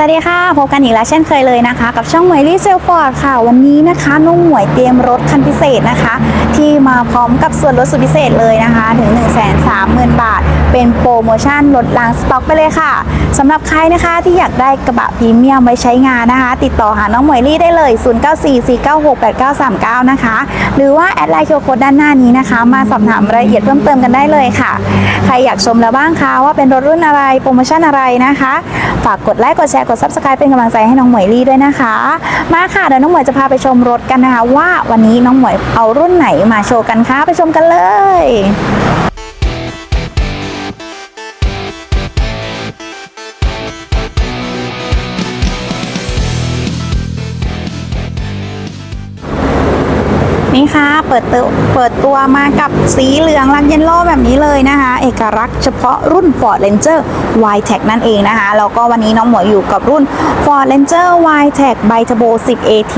วัสดีค่ะ พบกันอีกแล้วเช่นเคยเลยนะคะ กับช่องหมวยลี่เซลฟอร์ดค่ะ วันนี้นะคะน้องหมวยเตรียมรถคันพิเศษนะคะ ที่มาพร้อมกับส่วนลดสุดพิเศษเลยนะคะ ถึง 1 3 0 0 0 0 บาท เป็นโปรโมชั่นลดล้างสต็อกไปเลยค่ะสำหรับใครนะคะที่อยากได้กระบะพรีเมียมไว้ใช้งานนะคะ ติดต่อหาน้องหมวยลี่ได้เลย 0944968939 นะคะ หรือว่าแอดไลน์โคโคดด้านหน้านี้นะคะ มาสอบถามรายละเอียดเพิ่มเติมกันได้เลยค่ะ ใครอยากชมแล้วบ้างคะว่าเป็นรถรุ่นอะไรโปรโมชั่นอะไรนะคะ ฝากกดไลค์กดแชร์กด subscribe เป็นกำลังใจให้น้องหมวยลี่ด้วยนะคะ มาค่ะเดี๋ยวน้องหมวยจะพาไปชมรถกันนะคะ ว่าวันนี้น้องหมวยเอารุ่นไหนมาโชว์กันคะไปชมกันเลย นี่ค่ะเปิดตัวเปิดตัวมากับสีเหลืองลักเยนโลแบบนี้เลยนะคะ เอกลักษณ์เฉพาะรุ่น Ford Ranger Y-Tech นั่นเองนะคะ แล้วก็วันนี้น้องหมวยอยู่กับรุ่น Ford Ranger Y-Tech b i Turbo 10 AT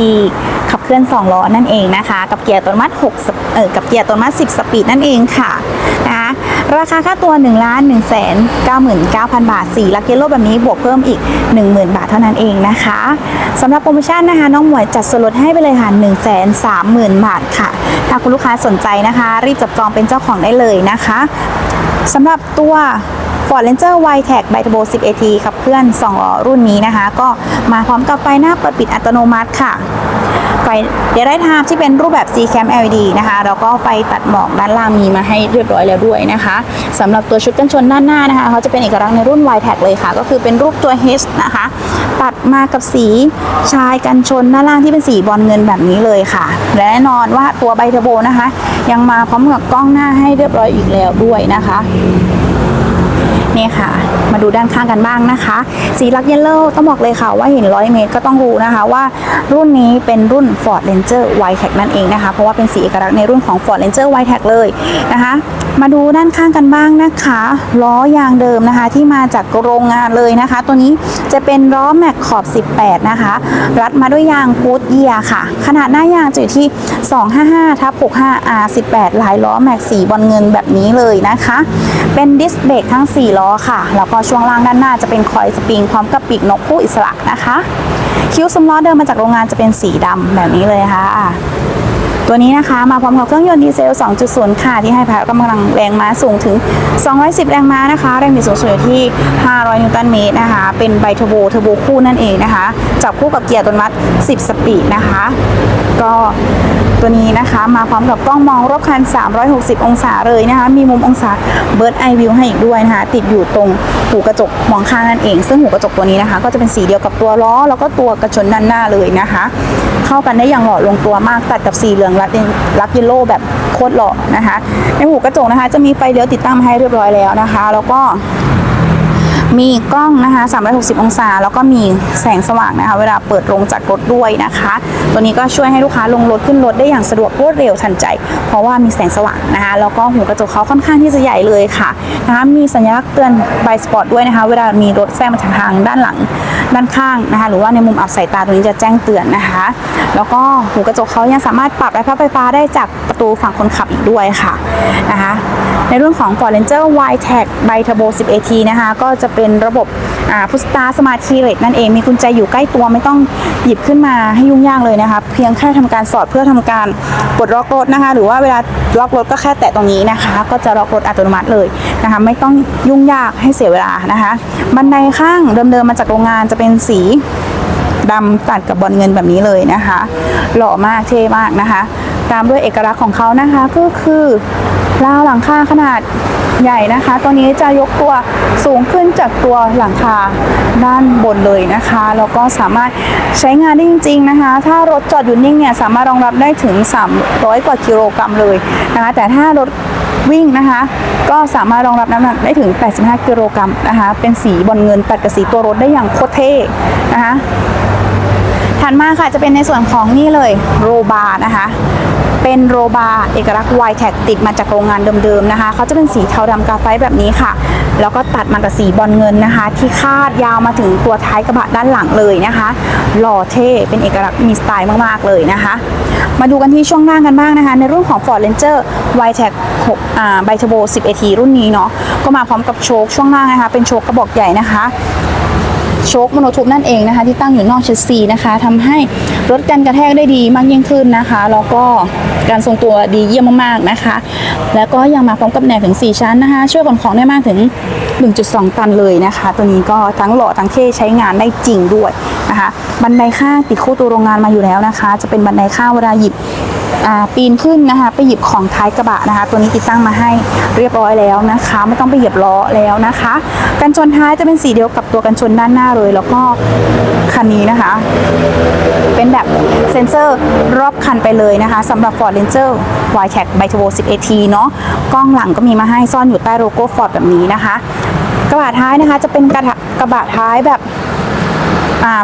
ขับเคลื่อน 2 ล้อนั่นเองนะคะ กับเกียร์อัตโนมัติ6เออกับเกียร์อัตโนมัติ 10 สปีดนั่นเองค่ะ ราคาค่าตัว 1 1 9 9 0 0บาท 4 ลักเยนโลแบบนี้บวกเพิ่มอีก 10,000 บาทเท่านั้นเองนะคะสำหรับโปรโมชั่นนะคะน้องหมวยจัดส่วนลดให้ไปเลยค่ะ 1 3 0 0 0 0 บาทค่ะ ถ้าคุณลูกค้าสนใจนะคะ รีบจับจองเป็นเจ้าของได้เลยนะคะสำหรับตัว Ford Ranger Y-Tech b i Turbo 10 AT ขับเคลื่อน2ล้อรุ่นนี้นะคะ ก็มาพร้อมกับไฟหน้าเปิดปิดอัตโนมัติค่ะ ไฟเดี๋ยวได้ทาบที่เป็นรูปแบบ C cam LED นะคะแล้วก็ไฟตัดหมอกด้านล่างมีมาให้เรียบร้อยแล้วด้วยนะคะสำหรับตัวชุดกันชนด้านหน้านะคะเขาจะเป็นเอกลักษณ์ในรุ่น Y-Tech เลยค่ะ ก็คือเป็นรูปตัว H นะคะ ตัดมากับสีชายกันชนด้านล่างที่เป็นสีบอลเงินแบบนี้เลยค่ะ และแน่นอนว่าตัวไบเทอร์โบนะคะ ยังมาพร้อมกับกล้องหน้าให้เรียบร้อยอีกแล้วด้วยนะคะ นี่ค่ะ มาดูด้านข้างกันบ้างนะคะ สีลักเยลโล่ต้องบอกเลยค่ะว่าเห็น100เมตรก็ต้องรู้นะคะว่ารุ่นนี้เป็นรุ่น Ford Ranger Y-Tech นั่นเองนะคะ เพราะว่าเป็นสีเอกลักษณ์ในรุ่นของ Ford Ranger Y-Tech เลยนะคะ มาดูด้านข้างกันบ้างนะคะล้อยางเดิมนะคะที่มาจากโรงงานเลยนะคะ ตัวนี้จะเป็นล้อแม็กขอบ 18 นะคะ รัดมาด้วยยางกูดเยียค่ะ ขนาดหน้ายางจะอยู่ที่ 255ทับ65 R 18 ลายล้อแม็กสีบอลเงินแบบนี้เลยนะคะ เป็นดิสเบรกทั้ง4ล้อค่ะ แล้วก็ช่วงล่างด้านหน้าจะเป็นคอยสปริงพร้อมกับปีกนกคู่อิสระนะคะ คิ้วสมล้อเดิมมาจากโรงงานจะเป็นสีดำแบบนี้เลยค่ะ ตัวนี้นะคะมาพร้อมกับเครื่องยนต์ดีเซล 2.0 ค่ะ ที่ให้พละกำลังแรงม้าสูงถึง 210 แรงม้านะคะ แรงบิดสูงสุดอยู่ที่ 500 นิวตันเมตรนะคะ เป็นไบเทอร์โบเทอร์โบคู่นั่นเองนะคะ จับคู่กับเกียร์อัตโนมัติ 10 สปีดนะคะ ก็ ตัวนี้นะคะ มาพร้อมกับกล้องมองรอบคัน 360 องศาเลยนะคะ มีมุมองศาเบิร์ดไอวิวให้อีกด้วยนะคะ ติดอยู่ตรงหูกระจกมองข้างนั่นเอง ซึ่งหูกระจกตัวนี้นะคะ ก็จะเป็นสีเดียวกับตัวล้อ แล้วก็ตัวกระชนด้านหน้าเลยนะคะ เข้ากันได้อย่างหล่อลงตัวมากตัดกับสีเหลืองรัดลักเยลโล่แบบโคตรหล่อนะคะ ในหูกระจกนะคะ จะมีไฟเลี้ยวติดตั้งมาให้เรียบร้อยแล้วนะคะ แล้วก็ มีกล้องนะคะ 360 องศา แล้วก็มีแสงสว่างนะคะ เวลาเปิดลงจากรถด้วยนะคะ ตัวนี้ก็ช่วยให้ลูกค้าลงรถขึ้นรถได้อย่างสะดวกรวดเร็วทันใจ เพราะว่ามีแสงสว่างนะคะ แล้วก็หูกระจกเขาค่อนข้างที่จะใหญ่เลยค่ะนะคะ มีสัญลักษณ์เตือนไบสปอร์ตด้วยนะคะ เวลามีรถแซงมาจากทางด้านหลัง ด้านข้างนะคะ หรือว่าในมุมอับสายตาตัวนี้จะแจ้งเตือนนะคะ แล้วก็หูกระจกเขายังสามารถปรับและพับไฟฟ้าได้จากประตูฝั่งคนขับอีกด้วยค่ะนะคะในรุ่นของ Ford Ranger Y-Tech b i Turbo 10 AT นะคะ ก็จะเป็นระบบพุสตาสมาร์ทคีเลนั่นเอง มีกุญแจอยู่ใกล้ตัวไม่ต้องหยิบขึ้นมาให้ยุ่งยากเลยนะคะ เพียงแค่ทำการสอดเพื่อทำการปลดล็อกรถนะคะ หรือว่าเวลา ล็อกรถก็แค่แตะตรงนี้นะคะ ก็จะล็อกรถอัตโนมัติเลยนะคะ ไม่ต้องยุ่งยากให้เสียเวลานะคะ บันไดข้างเดิมๆมาจากโรงงานจะเป็นสีดำตัดกับบอลเงินแบบนี้เลยนะคะ หล่อมากเท่มากนะคะ ตามด้วยเอกลักษณ์ของเขานะคะก็คือราวหลังคาขนาดใหญ่นะคะ ตัวนี้จะยกตัวสูงขึ้นจากตัวหลังคาด้านบนเลยนะคะ แล้วก็สามารถใช้งานได้จริง ๆนะคะ ถ้ารถจอดอยู่นิ่งเนี่ยสามารถรองรับได้ถึง 300 กว่ากิโลกรัมเลยนะคะ แต่ถ้ารถวิ่งนะคะ ก็สามารถรองรับน้ำหนักได้ถึง 85 กิโลกรัมนะคะ เป็นสีบอลเงินตัดกับสีตัวรถได้อย่างโคตรเท่นะคะ ถัดมาค่ะจะเป็นในส่วนของนี่เลยโรบาร์นะคะ เป็นโรบาร์เอกลักษณ์ y t แท็กติดมาจากโรงงานเดิมๆนะคะเขาจะเป็นสีเทาดำกาไฟแบบนี้ค่ะ แล้วก็ตัดมากับสีบอลเงินนะคะ ที่คาดยาวมาถึงตัวท้ายกระบะด้านหลังเลยนะคะ หล่อเท่เป็นเอกลักษณ์มีสไตล์มากๆเลยนะคะ มาดูกันที่ช่วงล่างกันบ้างนะคะ ในรุ่นของ Ford Ranger y t แท็6อ่า b i Turbo 10 AT รุ่นนี้เนาะก็มาพร้อมกับโชคช่วงล่างนะคะเป็นโชคกระบอกใหญ่นะคะ โชคโมโนทูบนั่นเองนะคะ ที่ตั้งอยู่นอกเชสซีนะคะทำให้ลดการกระแทกได้ดีมากยิ่งขึ้นนะคะ แล้วก็การทรงตัวดีเยี่ยมมากๆนะคะ แล้วก็ยังมาพร้อมกับแหนบถึง 4 ชั้นนะคะ ช่วยขนของได้มากถึง 1.2 ตันเลยนะคะ ตัวนี้ก็ทั้งหล่อทั้งเท่ใช้งานได้จริงด้วยนะคะ บันไดข้างติดคู่ตัวโรงงานมาอยู่แล้วนะคะ จะเป็นบันไดข้างเวลาหยิบ ปีนขึ้นนะคะ ไปหยิบของท้ายกระบะนะคะ ตัวนี้ติดตั้งมาให้เรียบร้อยแล้วนะคะ ไม่ต้องไปเหยียบล้อแล้วนะคะ กันชนท้ายจะเป็นสีเดียวกับตัวกันชนด้านหน้าเลย แล้วก็คันนี้นะคะ เป็นแบบเซ็นเซอร์รอบคันไปเลยนะคะสำหรับ Ford Ranger y t a c b i t u r b o 10AT เนาะกล้องหลังก็มีมาให้ซ่อนอยู่ใต้โลโก้ Ford แบบนี้นะคะ กระบะท้ายนะคะจะเป็นกระกระบะท้ายแบบ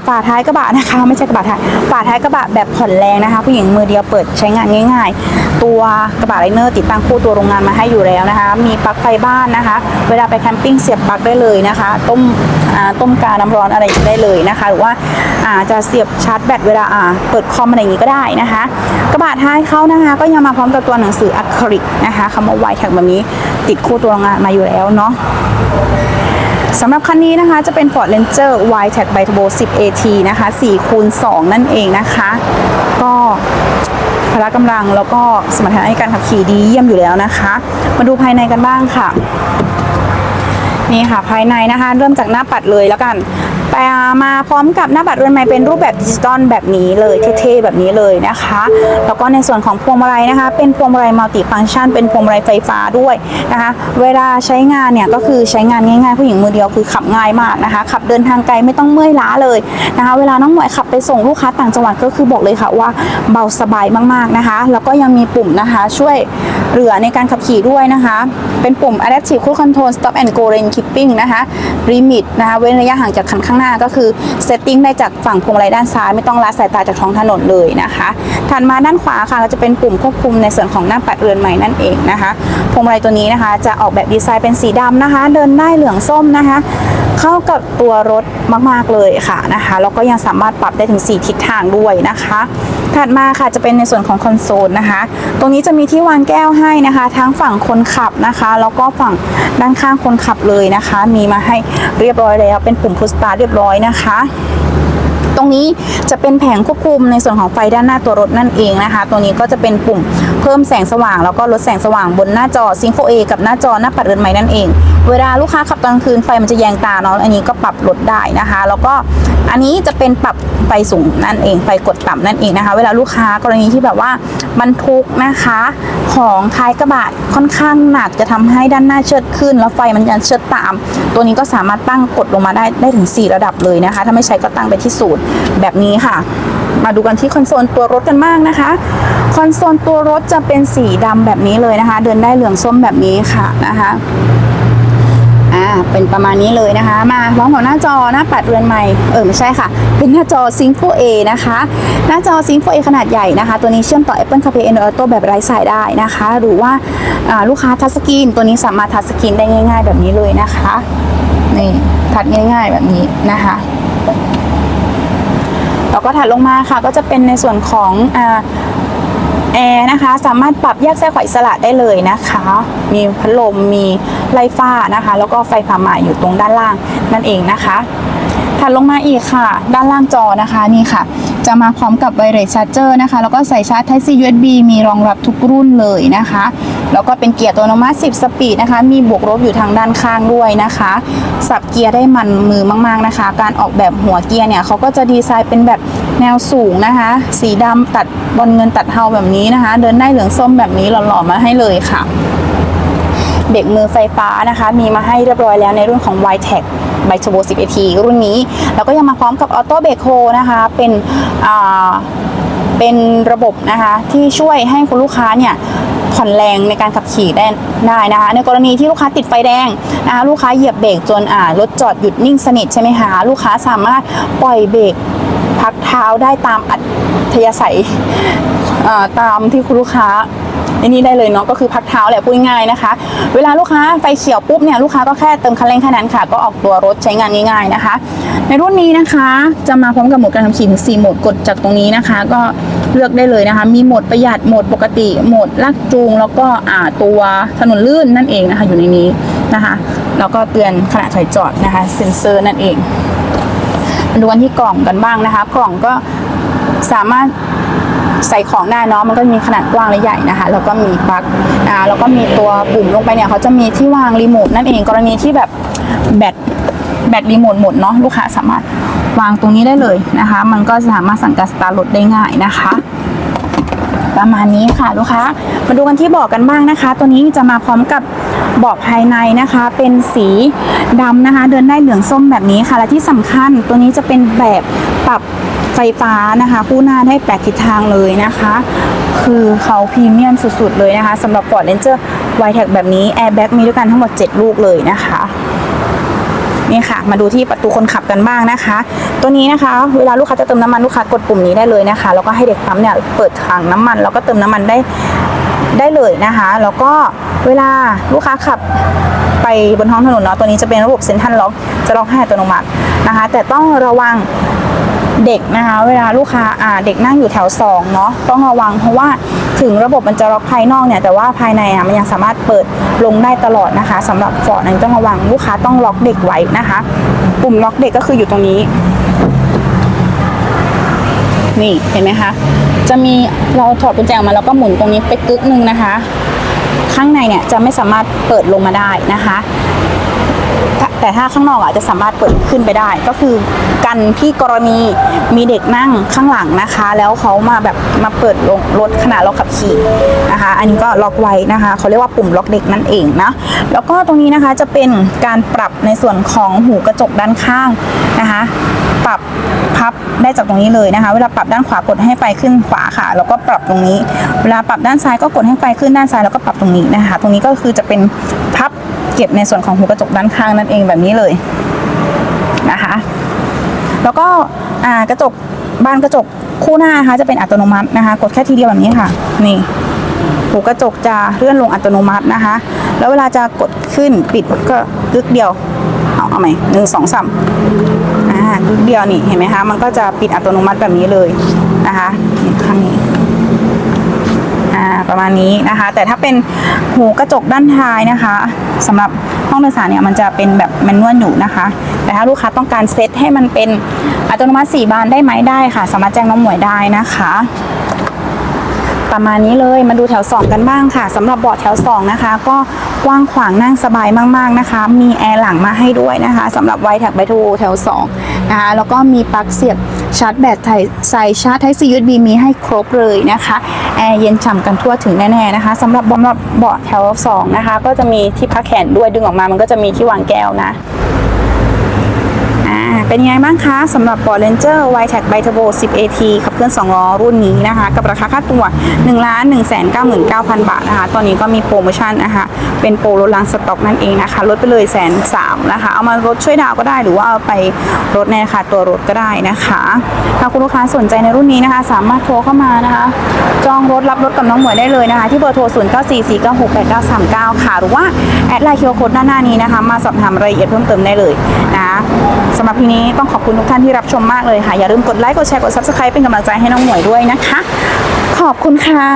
ฝาท้ายกระบะนะคะ ไม่ใช่กระบะท้ายฝาท้ายกระบะแบบผ่อนแรงนะคะ ผู้หญิงมือเดียวเปิดใช้งานง่าย ๆ ตัวกระบะไลเนอร์ติดตั้งคู่ตัวโรงงานมาให้อยู่แล้วนะคะ มีปลั๊กไฟบ้านนะคะ เวลาไปแคมปิ้งเสียบปลั๊กได้เลยนะคะ ต้มต้มกาน้ำร้อนอะไรอย่างนี้ได้เลยนะคะ หรือว่าอาจะเสียบชาร์จแบตเวลาอ่าเปิดคอมอะไรอย่างนี้ก็ได้นะคะ กระบะท้ายเขานะคะ ก็ยังมาพร้อมกับตัวหนังสืออะคริลิกนะคะคำว่าไวแท็กแบบนี้ติดคู่ตัวโรงงานมาอยู่แล้วเนาะ สำหรับคันนี้นะคะจะเป็น Ford Ranger y Tag b i Turbo 10 AT นะคะ4คูณ2นั่นเองนะคะ ก็พละกำลังแล้วก็สมรรถนะในการขับขี่ดีเยี่ยมอยู่แล้วนะคะ มาดูภายในกันบ้างค่ะ นี่ค่ะภายในนะคะ เริ่มจากหน้าปัดเลยแล้วกัน มาพร้อมกับหน้าปัดเรือนไม้เป็นรูปแบบดิจิตอลแบบนี้เลยเท่ๆแบบนี้เลยนะคะ แล้วก็ในส่วนของพวงมาลัยนะคะ เป็นพวงมาลัยมัลติฟังก์ชันเป็นพวงมาลัยไฟฟ้าด้วยนะคะ เวลาใช้งานเนี่ยก็คือใช้งานง่ายๆผู้หญิงมือเดียวคือขับง่ายมากนะคะ ขับเดินทางไกลไม่ต้องเมื่อยล้าเลยนะคะ เวลาน้องหมวยขับไปส่งลูกค้าต่างจังหวัดก็คือบอกเลยค่ะว่าเบาสบายมากๆนะคะ แล้วก็ยังมีปุ่มนะคะช่วยเหลือในการขับขี่ด้วยนะคะ เป็นปุ่ม Adaptive Cruise Control Stop and Go Lane Keeping นะคะ Limit นะคะเว้นระยะห่างจากคันข้างหน้าก็คือเซตติ้งได้จากฝั่งพวงมาลัยด้านซ้ายไม่ต้องละสายตาจากท้องถนนเลยนะคะถัดมาด้านขวาค่ะก็จะเป็นปุ่มควบคุมในส่วนของหน้าปัดเรือนใหม่นั่นเองนะคะพวงมาลัยตัวนี้นะคะ จะออกแบบดีไซน์เป็นสีดำนะคะ เดินได้เหลืองส้มนะคะ เข้ากับตัวรถมาก ๆ เลยค่ะนะคะแล้วก็ยังสามารถปรับได้ถึง 4 ทิศทางด้วยนะคะถัดมาค่ะจะเป็นในส่วนของคอนโซลนะคะ ตรงนี้จะมีที่วางแก้วให้นะคะ ทั้งฝั่งคนขับนะคะ แล้วก็ฝั่งด้านข้างคนขับเลยนะคะ มีมาให้เรียบร้อยแล้วเป็นปุ่มพุชสตาร์เรียบร้อยนะคะ ตรงนี้จะเป็นแผงควบคุมในส่วนของไฟด้านหน้าตัวรถนั่นเองนะคะ ตัวนี้ก็จะเป็นปุ่มเพิ่มแสงสว่าง แล้วก็ลดแสงสว่างบนหน้าจอ s y n c 4 A กับหน้าจอหน้าปัดเรือนใหม่นั่นเอง เวลาลูกค้าขับตอนกลางคืนไฟมันจะแยงตาเนาะอันนี้ก็ปรับลดได้นะคะ แล้วก็อันนี้จะเป็นปรับไฟสูงนั่นเอง ไฟกดต่ำนั่นเองนะคะ เวลาลูกค้ากรณีที่แบบว่าบรรทุกนะคะของท้ายกระบะค่อนข้างหนักจะทำให้ด้านหน้าเชิดขึ้น แล้วไฟมันจะเชิดตาม ตัวนี้ก็สามารถตั้งกดลงมาได้ได้ถึง 4 ระดับเลยนะคะ ถ้าไม่ใช้ก็ตั้งไปที่ศูนย์แบบนี้ค่ะ มาดูกันที่คอนโซลตัวรถกันบ้างนะคะ คอนโซลตัวรถจะเป็นสีดำแบบนี้เลยนะคะ เดินได้เหลืองส้มแบบนี้ค่ะนะคะอ่าเป็นประมาณนี้เลยนะคะ มาพร้อมกับหน้าจอหน้าปัดเรือนใหม่เออไม่ใช่ค่ะ เป็นหน้าจอ Sync 4A นะคะ หน้าจอ Sync 4A ขนาดใหญ่นะคะ ตัวนี้เชื่อมต่อ Apple CarPlay Android Auto แบบไร้สายได้นะคะ หรือว่าอ่าลูกค้าทัชสกรีนตัวนี้สามารถทัชสกรีนได้ง่าย ๆ แบบนี้เลยนะคะนี่ทัดง่าย ๆ แบบนี้นะคะ แล้วก็ถัดลงมาค่ะ ก็จะเป็นในส่วนของอแอร์นะคะ สามารถปรับแยกแส้ขวาอิสระได้เลยนะคะ มีพัดลมมีไลฟ้านะคะ แล้วก็ไฟผ่าหมายอยู่ตรงด้านล่างนั่นเองนะคะถัดลงมาอีกค่ะ ด้านล่างจอนะคะนี่ค่ะ จะมาพร้อมกับไวเลสชาร์เจอร์นะคะ แล้วก็ใส่ชาร์จ Type C USB มีรองรับทุกรุ่นเลยนะคะ แล้วก็เป็นเกียร์อัตัวโนมัติ10 สปีดนะคะ มีบวกลบอยู่ทางด้านข้างด้วยนะคะ สับเกียร์ได้มันมือมากๆนะคะ การออกแบบหัวเกียร์เนี่ยเขาก็จะดีไซน์เป็นแบบแนวสูงนะคะ สีดำตัดบอลเงินตัดเทาแบบนี้นะคะ เดินได้เหลืองส้มแบบนี้หล่อๆมาให้เลยค่ะ เบรกมือไฟฟ้านะคะ มีมาให้เรียบร้อยแล้วในรุ่นของ y t e c b i t u r b o 10 AT รุ่นนี้ แล้วก็ยังมาพร้อมกับออโต้เบรกโฮนะคะเป็นเป็นระบบนะคะที่ช่วยให้คุณลูกค้าเนี่ยผ่อนแรงในการขับขี่ได้ได้นะคะในกรณีที่ลูกค้าติดไฟแดงนะคะลูกค้าเหยียบเบรกจนอ่ารถจอดหยุดนิ่งสนิทใช่ไหมคะลูกค้าสามารถปล่อยเบรกพักเท้าได้ตามอัธยาศัย ตามที่คุณลูกค้าอ้นี่ได้เลยเนาะก็คือพักเท้าแหละพูดง่ายนะคะ เวลาลูกค้าไฟเขียวปุ๊บเนี่ยลูกค้าก็แค่เติมคันเร่งแค่นั้นค่ะ ก็ออกตัวรถใช้งานง่าย ๆนะคะ ในรุ่นนี้นะคะจะมาพร้อมกับโหมดการขับขี่ถึง4โหมดกดจากตรงนี้นะคะ ก็เลือกได้เลยนะคะ มีโหมดประหยัดโหมดปกติโหมดลากจูง แล้วก็อ่าตัวถนนลื่นนั่นเองนะคะ อยู่ในนี้นะคะแล้วก็เตือนขณะถอยจอดนะคะเซ็นเซอร์นั่นเองดูกันที่กล่องกันบ้างนะคะ กล่องก็สามารถ ใส่ของได้เนาะมันก็มีขนาดกว้างและใหญ่นะคะ แล้วก็มีปลั๊กอ่าแล้วก็มีตัวปุ่มลงไปเนี่ยเขาจะมีที่วางรีโมทนั่นเองกรณีที่แบบแบตแบตรีโมทหมดเนาะลูกค้าสามารถวางตรงนี้ได้เลยนะคะ มันก็สามารถสั่งการสตาร์ทรถได้ง่ายนะคะ ประมาณนี้ค่ะลูกค้ามาดูกันที่เบาะกันบ้างนะคะ ตัวนี้จะมาพร้อมกับเบาะภายในนะคะ เป็นสีดำนะคะ เดินได้เหลืองส้มแบบนี้ค่ะ และที่สำคัญตัวนี้จะเป็นแบบปรับ ไฟฟ้านะคะ คู่หน้าได้แปดทิศทางเลยนะคะ คือเขาพรีเมียมสุดๆเลยนะคะสำหรับ Ford Ranger y t e c แบบนี้แอร์แบ็กมีด้วยกันทั้งหมด 7 ลูกเลยนะคะนี่ค่ะ มาดูที่ประตูคนขับกันบ้างนะคะ ตัวนี้นะคะ เวลาลูกค้าจะเติมน้ำมันลูกค้ากดปุ่มนี้ได้เลยนะคะ แล้วก็ให้เด็กปั๊มเนี่ยเปิดถังน้ำมัน แล้วก็เติมน้ำมันได้ได้เลยนะคะ แล้วก็เวลาลูกค้าขับไปบนท้องถนนเนาะตัวนี้จะเป็นระบบเซ็นทรัลล็อกจะล็อกให้อัตโนมัตินะคะ แต่ต้องระวัง เด็กนะคะ เวลาลูกค้าอ่าเด็กนั่งอยู่แถวสองเนาะต้องระวังเพราะว่าถึงระบบมันจะล็อกภายนอกเนี่ยแต่ว่าภายในอะมันยังสามารถเปิดลงได้ตลอดนะคะสำหรับฟอร์ดนั้นต้องระวังลูกค้าต้องล็อกเด็กไว้นะคะ ปุ่มล็อกเด็กก็คืออยู่ตรงนี้ นี่เห็นไหมคะจะมีเราถอดกุญแจออกมาแล้วก็หมุนตรงนี้ไปกึกหนึ่งนะคะ ข้างในเนี่ยจะไม่สามารถเปิดลงมาได้นะคะ แต่ถ้าข้างนอกอะจะสามารถเปิดขึ้นไปได้ ก็คือกันที่กรณีมีเด็กนั่งข้างหลังนะคะ แล้วเขามาแบบมาเปิดลงรถขณะเราขับขี่นะคะ อันนี้ก็ล็อกไว้นะคะเขาเรียกว่าปุ่มล็อกเด็กนั่นเองนะแล้วก็ตรงนี้นะคะจะเป็นการปรับในส่วนของหูกระจกด้านข้างนะคะ ปรับพับได้จากตรงนี้เลยนะคะ เวลาปรับด้านขวากดให้ไฟขึ้นขวาค่ะ แล้วก็ปรับตรงนี้ เวลาปรับด้านซ้ายก็กดให้ไฟขึ้นด้านซ้ายแล้วก็ปรับตรงนี้นะคะ ตรงนี้ก็คือจะเป็นพับ เก็บในส่วนของหูกระจกด้านข้างนั่นเองแบบนี้เลยนะคะ แล้วก็กระจกบานกระจกคู่หน้านะคะจะเป็นอัตโนมัตินะคะ กดแค่ทีเดียวแบบนี้ค่ะ นี่หูกระจกจะเลื่อนลงอัตโนมัตินะคะ แล้วเวลาจะกดขึ้นปิดก็กึกเดียว เอาเอาใหม่หนึ่งสองสามอ่ากึกเดียวนี่เห็นไหมคะ มันก็จะปิดอัตโนมัติแบบนี้เลยนะคะข้างนี้ ประมาณนี้นะคะ แต่ถ้าเป็นหูกระจกด้านท้ายนะคะสำหรับห้องโดยสารเนี่ยมันจะเป็นแบบแมนนวลอยู่นะคะ แต่ถ้าลูกค้าต้องการเซตให้มันเป็นอัตโนมัติ4บานได้ไหมได้ค่ะ สามารถแจ้งน้องหมวยได้นะคะ ประมาณนี้เลยมาดูแถว 2 กันบ้างค่ะสำหรับเบาะแถว 2 นะคะ ก็กว้างขวางนั่งสบายมากๆนะคะ มีแอร์หลังมาให้ด้วยนะคะสำหรับไวแท็กไบโทแถว2นะคะแล้วก็มีปลั๊กเสียบชาร์จแบตไทยใส่ชาร์จไทซียูบีมีให้ครบเลยนะคะแอร์เย็นฉ่ำกันทั่วถึงแน่ๆนะคะสำหรับเบาะเบาะแถว 2 นะคะ ก็จะมีที่พักแขนด้วยดึงออกมามันก็จะมีที่วางแก้วนะ เป็นยังไงบ้างคะสำหรับ Ford Ranger y t e c b i Turbo 10 AT ขับเคลื่อน2ล้อรุ่นนี้นะคะ กับราคาค่าตัว 1 1 9 9 0 0บาทนะคะ ตอนนี้ก็มีโปรโมชั่นนะคะ เป็นโปรลดล้างสต็อกนั่นเองนะคะ ลดไปเลยแสนสามนะคะ เอามาลดช่วยดาวก็ได้ หรือว่าเอาไปลดในราคาตัวรถก็ได้นะคะ ถ้าคุณลูกค้าสนใจในรุ่นนี้นะคะ สามารถโทรเข้ามานะคะ จองรถรับรถกับน้องหมวยได้เลยนะคะ ที่เบอร์โทร 0 9 4 4 9 6 8 9 3 9 ค่ะ หรือว่าแอดไลน์เคียวโคดด้านหน้านี้นะคะ มาสอบถามรายละเอียดเพิ่มเติมได้เลยนะสำหรับทีนี้ต้องขอบคุณทุกท่านที่รับชมมากเลยค่ะ อย่าลืมกดไลค์กดแชร์กด Subscribe เป็นกำลังใจให้น้องหมวยด้วยนะคะ ขอบคุณค่ะ